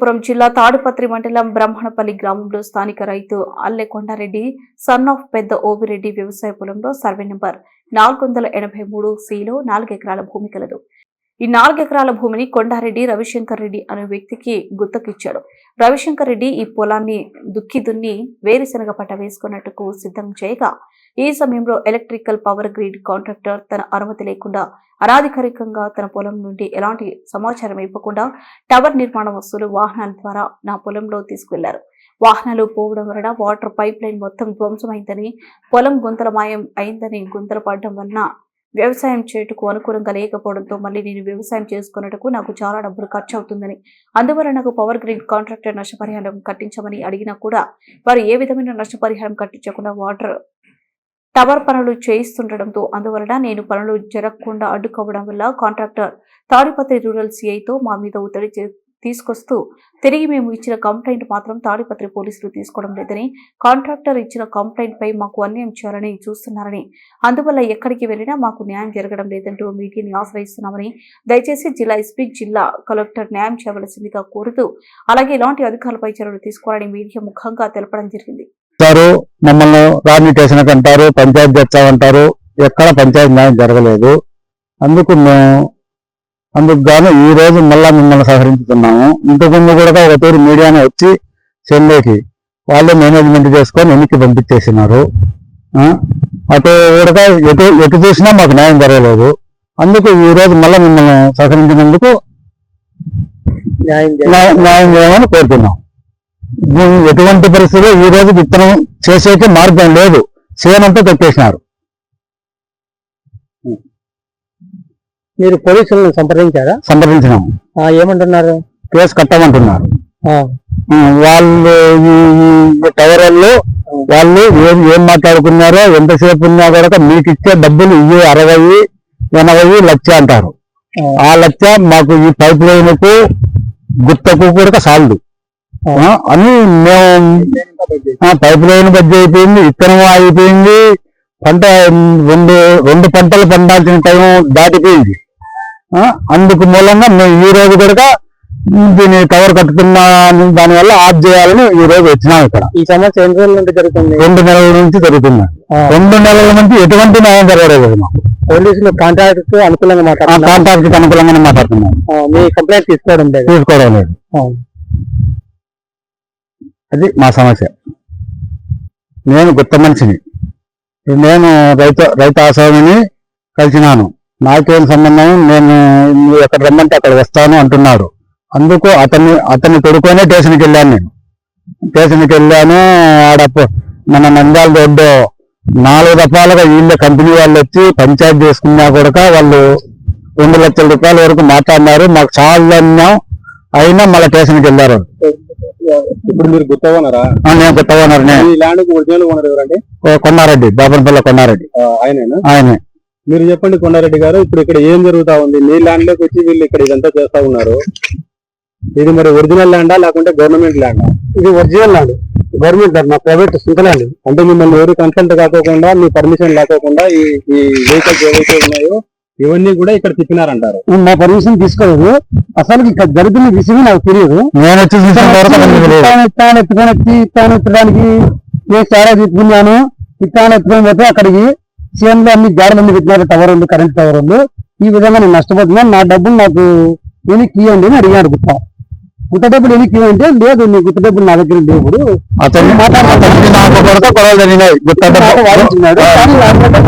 అనంతపురం జిల్లా తాడుపత్రి మండలం బ్రహ్మణపల్లి గ్రామంలో స్థానిక రైతు అల్లె కొండారెడ్డి సన్ ఆఫ్ పెద్ద ఓబిరెడ్డి వ్యవసాయ పొలంలో సర్వే నెంబర్ నాలుగు వందల ఎనభై మూడు సిలో నాలుగు ఎకరాల భూమి కలదు. ఈ నాలుగు ఎకరాల భూమిని కొండారెడ్డి రవిశంకర్ రెడ్డి అనే వ్యక్తికి గుత్తకిచ్చాడు రవిశంకర్ రెడ్డి ఈ పొలాన్ని దుక్కి దున్ని వేరుశనగ పంట వేసుకున్నట్టుకు సిద్ధం చేయగా ఈ సమయంలో ఎలక్ట్రికల్ పవర్ గ్రిడ్ కాంట్రాక్టర్ తన అనుమతి లేకుండా అనాధికారికంగా తన పొలం నుండి ఎలాంటి సమాచారం ఇవ్వకుండా టవర్ నిర్మాణ వస్తువులు వాహనాల ద్వారా నా పొలంలో తీసుకువెళ్ళారు. వాహనాలు పోవడం వలన వాటర్ పైప్ లైన్ మొత్తం ధ్వంసమైందని పొలం గుంతలమాయం అయిందని గుంతలు పడడం వలన వ్యవసాయం చేయటకు అనుకూలంగా లేకపోవడంతో మళ్ళీ నేను వ్యవసాయం చేసుకున్నట్టుకు నాకు చాలా డబ్బులు ఖర్చు అవుతుందని అందువల్ల నాకు పవర్ గ్రిడ్ కాంట్రాక్టర్ నష్టపరిహారం కట్టించమని అడిగినా కూడా వారు ఏ విధమైన నష్టపరిహారం కట్టించకుండా వాటర్ టవర్ పనులు చేయిస్తుండటంతో అందువలన నేను పనులు జరగకుండా అడ్డుకోవడం వల్ల కాంట్రాక్టర్ తాడిపత్రి రూరల్ సిఐతో మా మీద ఒత్తిడి చే- తీసుకొస్తూ తిరిగి మేము ఇచ్చిన కంప్లైంట్ మాత్రం తాడిపత్రి పోలీసులు తీసుకోవడం లేదని కాంట్రాక్టర్ ఇచ్చిన కంప్లైంట్ పై మాకు అన్యాయం చేయాలని చూస్తున్నారని అందువల్ల ఎక్కడికి వెళ్ళినా మాకు న్యాయం జరగడం లేదంటూ మీడియాని ఆశ్రయిస్తున్నామని దయచేసి జిల్లా ఎస్పీ జిల్లా కలెక్టర్ న్యాయం చేయవలసిందిగా కోరుతూ అలాగే ఇలాంటి అధికారులపై చర్యలు తీసుకోవాలని మీడియా ముఖంగా తెలపడం జరిగింది. మమ్మల్ని రాణి స్టేషన్ అంటారు పంచాయతీ తెచ్చామంటారు ఎక్కడ పంచాయతీ న్యాయం జరగలేదు. అందుకు మేము అందుకు గాను ఈ రోజు మళ్ళా మిమ్మల్ని సహకరించుతున్నాము. ఇంతకుముందు కూడా ఒక తూరు మీడియానే వచ్చి చెన్నైకి వాళ్ళే మేనేజ్మెంట్ చేసుకొని వెనక్కి పంపించేసినారు. అటు కూడా ఎటు ఎటు చూసినా మాకు న్యాయం జరగలేదు. అందుకు ఈ రోజు మళ్ళా మిమ్మల్ని సహకరించినందుకు న్యాయం చేయమని కోరుతున్నాం. ఎటువంటి పరిస్థితుల్లో ఈ రోజు విత్తనం చేసేకి మార్గం లేదు. చేయనంతా తొక్కేసినారు. మీరు పోలీసులను సంప్రదించారా? సంప్రదించినాం. ఆ, ఏమంటున్నారు? కేసు కట్టమంటున్నారు. వాళ్ళు టవర్ వాళ్ళు వాళ్ళు ఏం ఏం మాట్లాడుకున్నారో ఎంతసేపు ఉన్నా కూడా మీకు ఇచ్చే డబ్బులు ఇవి అరవై ఎనభై లక్ష అంటారు. ఆ, లక్ష మాకు ఈ పైప్ లైన్కు గుత్తకు కూడా సాల్దు. అని మేము పైప్ లైన్ బడ్జెట్ అయిపోయింది విత్తనం అయిపోయింది పంట రెండు రెండు పంటలు పండాల్సిన టైం దాటిపోయింది. అందుకు మూలంగా మేము ఈ రోజు కూడా దీన్ని కవర్ కట్టుతున్నా దానివల్ల ఆఫ్ చేయాలని ఈ రోజు వచ్చినాం ఇక్కడ. ఈ సమస్య ఎన్ని రోజుల నుండి జరుగుతుంది? రెండు నెలల నుంచి జరుగుతుంది. రెండు నెలల నుంచి ఎటువంటి న్యాయం జరగలేదు మాకు. పోలీసులు కాంట్రాక్ట్కు అనుకూలంగా మాట్లాడుతున్నారు. కాంట్రాక్ట్ అనుకూలంగానే మాట్లాడుతున్నాం మీ కంప్లైంట్ తీసుకోవడం లేదు. తీసుకోవడం లేదు. అది మా సమస్య. నేను గుత్త మనిషిని. నేను రైతు రైతు ఆశామిని కలిసినాను. నాకేం సంబంధం? నేను ఎక్కడ రమ్మంటే అక్కడ వస్తాను అంటున్నాడు అందుకు అతన్ని అతన్ని తొడుకొనే స్టేషన్కి వెళ్ళాను నేను. స్టేషన్కి వెళ్ళాను ఆడ మన నంద్యాల రోడ్డు నాలుగు రకాలుగా వీళ్ళ కంపెనీ వాళ్ళు వచ్చి పంచాయతీ చేసుకున్నా కూడా వాళ్ళు రెండు లక్షల రూపాయల వరకు మాట్లాడినారు. మాకు చాలా అయినా మళ్ళీ స్టేషన్కి వెళ్ళారు. ఇప్పుడు మీరు నేను ఓ కొన్నారెడ్డి బాబన్పల్లి కొన్నారెడ్డి ఆ, ఆయనేనా? ఆయనే. మీరు చెప్పండి కొండారెడ్డి గారు ఇప్పుడు ఇక్కడ ఏం జరుగుతా ఉంది? మీ ల్యాండ్లోకి వచ్చి వీళ్ళు ఇక్కడ ఇదంతా చేస్తా ఉన్నారు. ఇది మరి ఒరిజినల్ ల్యాండా లేకుంటే గవర్నమెంట్ ల్యాండా ఇది ఒరిజినల్ ల్యాండ్ గవర్నమెంట్ ల్యాండ్ మా ప్రైవేట్ సొంత ల్యాండ్ అంటే మిమ్మల్ని ఎవరు కన్సల్ట్ కాకోకుండా మీ పర్మిషన్ లేకోకుండా ఈ ఈ వెహికల్స్ ఏవైతే ఉన్నాయో ఇవన్నీ కూడా ఇక్కడ తిప్పినారంటారు. మా పర్మిషన్ తీసుకోలేదు. అసలు ఇక్కడ జరుగుతున్న విషయం నాకు తెలియదు. నేను వచ్చి ఎత్తుకొని వచ్చి ఇత్తాను ఎత్తడానికి నేను చాలా తిప్పుకున్నాను ఇత్తాను ఎత్తుకొని పోతే అక్కడికి చేనులో అన్ని గాడులన్నీ పెట్టినారు టవర్ ఉంది కరెంట్ టవర్ ఉంది. ఈ విధంగా నేను నష్టపోతున్నాను నా డబ్బులు నాకు వెనక్కి ఇవ్వండి అని అడిగాడు గుత్త గుత్త డబ్బులు వెనక్కి ఇవ్వంటే లేదు నీ గుత్త డబ్బులు నా దగ్గర లేవు అతన్ని అతనికి నాకు కొడుకు గొడవలు జరిగినాయి గుత్త మాట డబ్బు- వాదించున్నాడు కానీ నా దగ్గర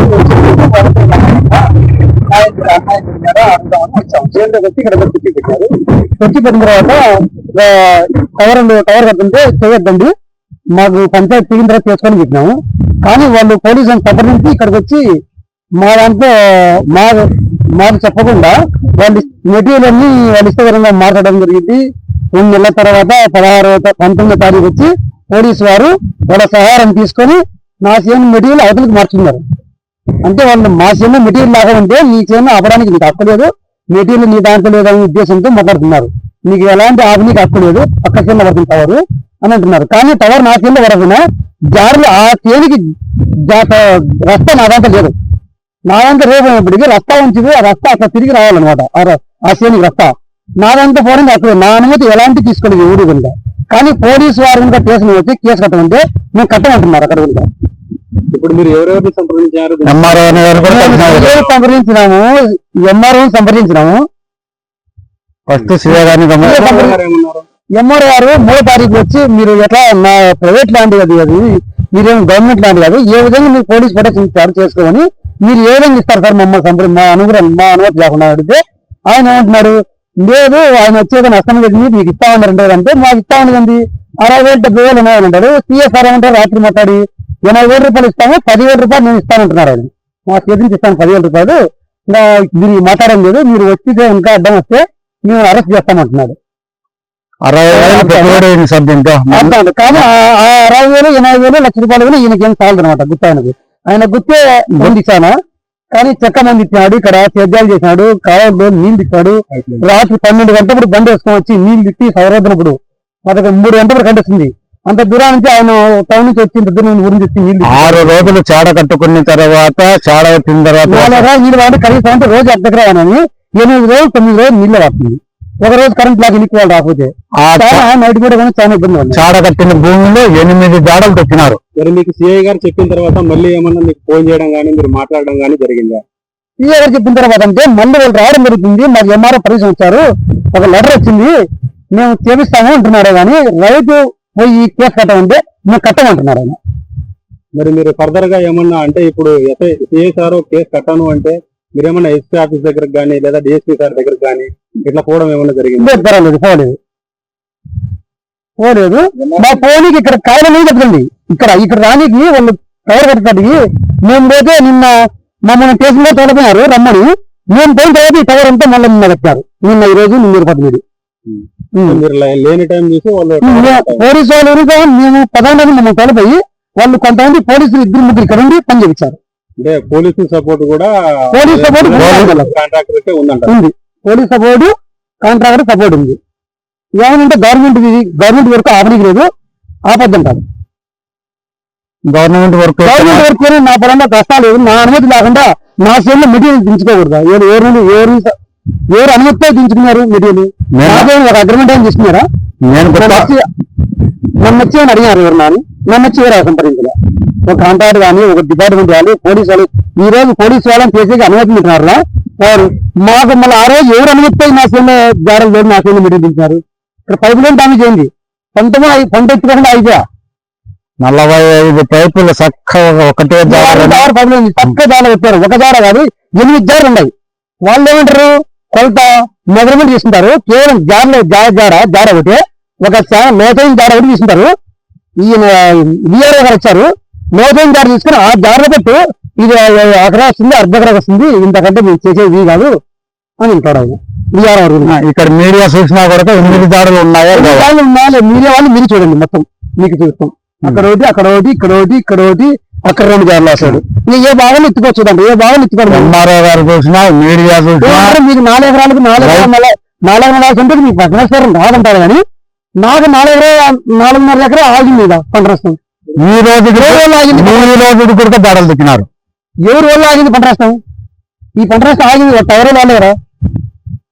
చేనులోకి వచ్చి ఇక్కడ కొట్టి పెట్టారు. కొట్టి పెట్టిన తర్వాత ఆ, టవర్ ఉంది- టవర్ కట్టుంటే చేయొద్దండి. మాకు పంచాయతీ తిరిగిన తర్వాత తీసుకొని చెప్పినాము. కానీ వాళ్ళు పోలీసు దగ్గర నుంచి ఇక్కడికి వచ్చి మా దాంట్లో మా మాకు చెప్పకుండా వాళ్ళు మెటీరియల్ అన్ని వాళ్ళు ఇష్టకరంగా మాట్లాడడం జరిగింది. రెండు నెలల తర్వాత పదహారు పంతొమ్మిదో తారీఖు వచ్చి పోలీసు వారు వాళ్ళ సహాయం తీసుకొని నా సేమ్ మెటీరియల్ అవతలికి మార్చుకున్నారు. అంటే వాళ్ళు మా సేమ్ మెటీరియల్ లాగా ఉంటే నీ చేను ఆపడానికి నీకు హక్కు మెటీరియల్ నీ దాంట్లో లేదనే ఉద్దేశంతో మాట్లాడుతున్నారు. నీకు ఎలాంటి ఆపు నీకు హక్కు లేదు. పక్క చేను పడుతుంది అని అంటున్నారు. కానీ టవర్ నా చేనులో పడకుండా జారులు ఆ చేనికి రస్తా నా దాంట్లో లేదు. నా దాంట్లో రేపు అయినప్పటికీ రస్తా ఉంచింది ఆ రస్తా అట్లా తిరిగి రావాలన్నమాట. ఆ చేనికి రస్తా. నాదంతా పోవడం అక్కడ నా అనుమతి ఎలాంటి తీసుకోలేదు ఊరి కనుక కానీ పోలీసు వారు కనుక కేసును వచ్చి కేసు కట్టమంటే మేము కట్టమంటున్నారు అక్కడ కనుక ఇప్పుడు మీరు ఎవరెవరిని సంప్రదించారు? కూడా సంప్రదించినాము? ఎంఆర్ఓ సంప్రదించినాము. ఫస్ట్ సీఏ గారిని గమనించారు. ఎంఆర్ఓ గారు మూడో తారీఖు వచ్చి మీరు ఎట్లా నా ప్రైవేట్ ల్యాండ్ అది అది మీరేం గవర్నమెంట్ ల్యాండ్ కాదు ఏ విధంగా మీరు పోలీస్ ప్రొటెక్షన్ ఇస్తారు చేసుకోమని మీరు ఏ విధంగా ఇస్తారు సార్ మమ్మల్ని సంప్రదించి మా అనుగ్రహం మా అనుమతి లేకుండా అడిగితే ఆయన ఏమంటున్నాడు లేదు ఆయన వచ్చేది నష్టం జరిగింది మీకు ఇస్తామన్నారు అంటే మాకు ఇస్తా ఉన్నది అరవై వేలు డెబ్బై వేలు ఉన్నాయని అంటారు. సిఎస్ఆర్ ఏమంటారు? రాత్రి మాట్లాడి ఎనభై వేల రూపాయలు ఇస్తాము పదివేల రూపాయలు నేను ఇస్తానంటున్నారు ఆయన. మా చేతికి ఇస్తాను పదివేల రూపాయలు. ఇంకా మీరు మాట్లాడడం లేదు మీరు వచ్చితే ఇంకా అడ్డం వస్తే మేము అరెస్ట్ చేస్తామంటున్నాడు అరవై వేలు పెట్టుబడి అయింది సార్ దీంట్లో అంటాడు కానీ ఆ- అరవై వేలు ఎనభై వేలు లక్ష రూపాయలు కూడా ఈయనకి చాలదు అనమాట గుత్త ఆయనకి. ఆయన గుత్తే ఇచ్చాను? కానీ చెక్క మంది ఇచ్చినాడు ఇక్కడ సేద్యాలు చేసినాడు కాలంలో నీళ్ళు ఇచ్చాడు. రాత్రి పన్నెండు గంటప్పుడు బండి వేసుకొని వచ్చి నీళ్ళు ఇట్టి సౌరోధనప్పుడు అదొక మూడు గంటలకు కండిస్తుంది అంత దూరం నుంచి ఆయన టౌన్ నుంచి వచ్చి ఇంత దూరం ఊరి నుంచి వచ్చి నీళ్ళు ఆరు రోజులు చాడ కట్టుకున్న తర్వాత చాడ పెట్టిన తర్వాత నీళ్ళు వాడి కనీసం అంటే రోజు అద్దెకు రావని ఎనిమిది రోజులు తొమ్మిది రోజులు నీళ్ళు వస్తుంది ఒక రోజు కరెంట్ లాగా ఇంటికి వాళ్ళు రాకపోతే నైట్ కూడా కానీ చాలా ఇబ్బంది చాడ కట్టిన భూమిలో ఎనిమిది జాడలు తొక్కినారు. మరి మీకు సిఐ గారు చెప్పిన తర్వాత మళ్ళీ ఏమన్నా మీకు ఫోన్ చేయడం కానీ మీరు మాట్లాడడం కానీ జరిగిందా? సీఏ గారు చెప్పిన తర్వాత అంటే మళ్ళీ వాళ్ళు రావడం జరుగుతుంది మాకు ఎంఆర్ఓ పరీక్ష వచ్చారు. ఒక లెటర్ వచ్చింది మేము చేపిస్తాము అంటున్నారు కానీ రైతు పోయి కేసు కట్టమంటే మేము కట్టమంటున్నారు మరి మీరు ఫర్దర్గా ఏమన్నా అంటే ఇప్పుడు సిఐ సార్ కేసు కట్టాను అంటే మీరు ఏమన్నా ఎస్పీ ఆఫీస్ దగ్గరకు కానీ లేదా డిఎస్పీ సార్ దగ్గరకు కానీ ఇట్లా పోవడం ఏమన్నా జరిగింది? లేదు పర్వాలేదు పోలేదు. పోలేదు. మా ఫోన్కి ఇక్కడ కాయల మీద పెట్టండి ఇక్కడ ఇక్కడ రానికి వాళ్ళు కవర్ కట్టడానికి మేము పోతే నిన్న మమ్మల్ని స్టేషన్లో తోలిపోయారు రమ్మని. మేము పోయిన తర్వాత ఈ టవర్ అంతా మళ్ళీ నిన్న పెట్టారు నిన్న ఈ రోజు నిన్న ఇరవై మీద మీరు లే- లేని టైం చూసి వాళ్ళు పోలీసు వాళ్ళు మేము పదకొండు మమ్మల్ని తోలిపోయి వాళ్ళు కొంతమంది పోలీసులు ఇద్దరు ముగ్గురు ఇక్కడ ఉండి పని చేయించారు. అంటే పోలీసు సపోర్ట్ కూడా పోలీస్ ఉంది. కాంట్రాక్టర్ కే ఉందంట. ఉంది. పోలీస్ సపోర్ట్ కాంట్రాక్టర్ సపోర్ట్ ఉంది. ఏమనంటే గవర్నమెంట్ గవర్నమెంట్ వర్క్ ఆపనికి లేదు ఆపద్దంటారు. గవర్నమెంట్ వర్క్ గవర్నమెంట్ వర్క్ నా పరంగా కష్టాలు లేదు నా అనుమతి లేకుండా నా చేతిలో మెటీరియల్ దించుకోకూడదు. ఎవరు ఎవరు ఎవరు ఎవరు అనుమతితో దించుకున్నారు మెటీరియల్? ఒక అగ్రిమెంట్ ఏం తీసుకున్నారా? నేను నన్ను కొత్త వచ్చి అడిగారు ఎవరు నాని? నన్ను వచ్చి ఎవరు సంప్రదించలే ఒక కాంట్రాక్ట్ కానీ ఒక డిపార్ట్మెంట్ కానీ పోలీస్ వాళ్ళు ఈ రోజు పోలీస్ వాళ్ళని చేసేకి అనుమతి ఇచ్చినారా వారు మాకు మళ్ళీ ఆ రోజు ఎవరు అనుమతితో నా చేతిలో జాడలు లేదు నా చేతిలో మెటీరియల్ దించారు ఇక్కడ పైపు లైన్ డామేజ్ అయింది పంతొమ్మిది పంట ఎత్తుకోకుండా అయిపోయా? నలభై ఐదు పైపులు చక్కగా ఒకటే చక్కగా జాడ పెట్టారు ఒక జాడ కాదు ఎనిమిది జాడలు ఉన్నాయి. వాళ్ళు ఏమంటారు? కొలత మెజర్మెంట్ తీసుకుంటారు. కేవలం జాడలో జాడ జాడ జాడ ఒకటి. ఒక లోతైన జాడ ఒకటి తీసుకుంటారు. ఈయన విఆర్ఓ గారు వచ్చారు. లోతైన జాడ తీసుకుని ఆ జాడలో పెట్టు. ఇది అక్కడ వస్తుంది అర్ధ ఎకరా వస్తుంది. ఇంతకంటే మేము చేసేది ఇది కాదు అని అంటాడు ఆయన. గారు ఆ, ఇక్కడ మీడియా చూసినా కూడా ఎనిమిది జాడలు ఉన్నాయో లేవో. వాళ్ళు ఉన్నాయో మీరే వాళ్ళు మీరు చూడండి మొత్తం. మీకు చూస్తాం. అక్కడ ఒకటి అక్కడ ఒకటి ఇక్కడ ఒకటి ఇక్కడ ఒకటి అక్కడ రెండు జార్లు వస్తాడు ఏ భాగం ఎత్తుకోవచ్చు చూడండి. ఏ భాగం ఎత్తుకోండి? ఎంఆర్ఓ గారు చూసినా మీడియా చూసినా మీకు నాలుగు ఎకరాలకు నాలుగు నాలుగు నెలల అంటే మీకు పంట నష్టం రాదంటారు కానీ నాకు నాలుగు నాలుగున్నర ఎకరా ఆగింది మీద పంట ఈ రోజు ఈ రోజు కూడా జాడలు తొక్కినారు ఎవరి వల్ల ఆగింది పంట నష్టం ఈ పంట నష్టం ఆగింది టైర్ వాళ్ళే కదా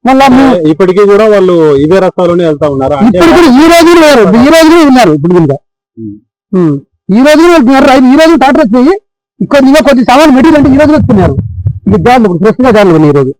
మళ్ళా మీ- ఇప్పటికీ కూడా వాళ్ళు ఇదే రస్తాలోనే వెళ్తా ఉన్నారు. ఇప్పుడు కూడా ఈ రోజు లేరు. ఈ రోజు ఉన్నారు ఇప్పుడు కనుక. ఈ రోజు ఈ రోజు టాటర్ వచ్చి ఇక్కడ ఇంకా కొద్ది సామాన్ మెటీరియల్ అంటే ఈ రోజు వస్తున్నారు జాన్లు ఇప్పుడు ఫ్రెష్గా జాన్లు ఈ రోజు.